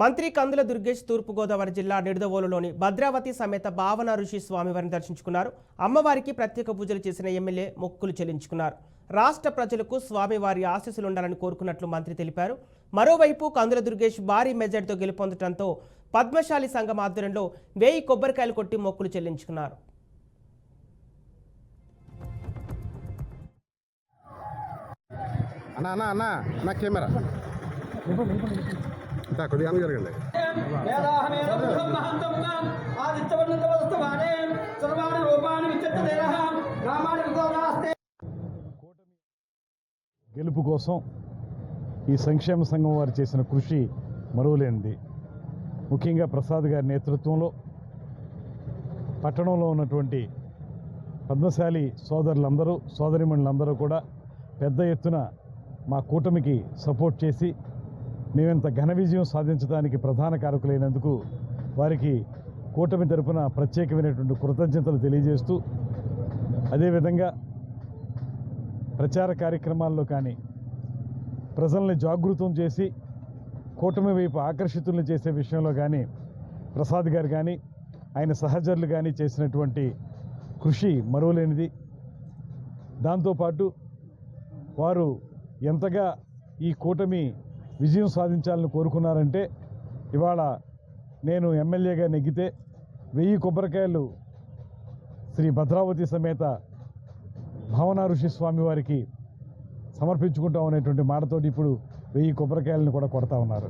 మంత్రి కందుల దుర్గేష్ తూర్పుగోదావరి జిల్లా నిడదవోలులోని భద్రావతి సమేత భావన ఋషి స్వామివారిని దర్శించుకున్నారు. అమ్మవారికి ప్రత్యేక పూజలు చేసిన ఎమ్మెల్యే మొక్కులు చెల్లించుకున్నారు. రాష్ట్ర ప్రజలకు స్వామివారి ఆశీస్సులుండాలని కోరుకున్నట్లు మంత్రి తెలిపారు. మరోవైపు కందుల దుర్గేష్ భారీ మెజార్టీతో గెలుపొందడంతో పద్మశాలి సంఘం ఆధ్వర్యంలో వేయి కొబ్బరికాయలు కొట్టి మొక్కులు చెల్లించుకున్నారు. అన్న అన్న అన్న నా కెమెరా. కొద్దిగా జరగండి గెలుపు కోసం ఈ సంక్షేమ సంఘం వారు చేసిన కృషి మరువలేనిది. ముఖ్యంగా ప్రసాద్ గారి నేతృత్వంలో పట్టణంలో ఉన్నటువంటి పద్మశాలి సోదరులందరూ సోదరిమణులందరూ కూడా పెద్ద ఎత్తున మా కూటమికి సపోర్ట్ చేసి మేమింత ఘన విజయం సాధించడానికి ప్రధాన కారకులైనందుకు వారికి కూటమి తరపున ప్రత్యేకమైనటువంటి కృతజ్ఞతలు తెలియజేస్తూ అదేవిధంగా ప్రచార కార్యక్రమాల్లో కానీ ప్రజల్ని జాగృతం చేసి కూటమి వైపు ఆకర్షితుల్ని చేసే విషయంలో కానీ ప్రసాద్ గారు కానీ ఆయన సహచరులు కానీ చేసినటువంటి కృషి మరువలేనిది. దాంతోపాటు వారు ఎంతగా ఈ కూటమి విజయం సాధించాలని కోరుకున్నారంటే ఇవాళ నేను ఎమ్మెల్యేగా నెగ్గితే వెయ్యి కొబ్బరికాయలు శ్రీ భద్రావతి సమేత భావనా ఋషి స్వామి వారికి సమర్పించుకుంటాం అనేటువంటి మాటతోటి ఇప్పుడు వెయ్యి కొబ్బరికాయలను కూడా కొడతా ఉన్నారు.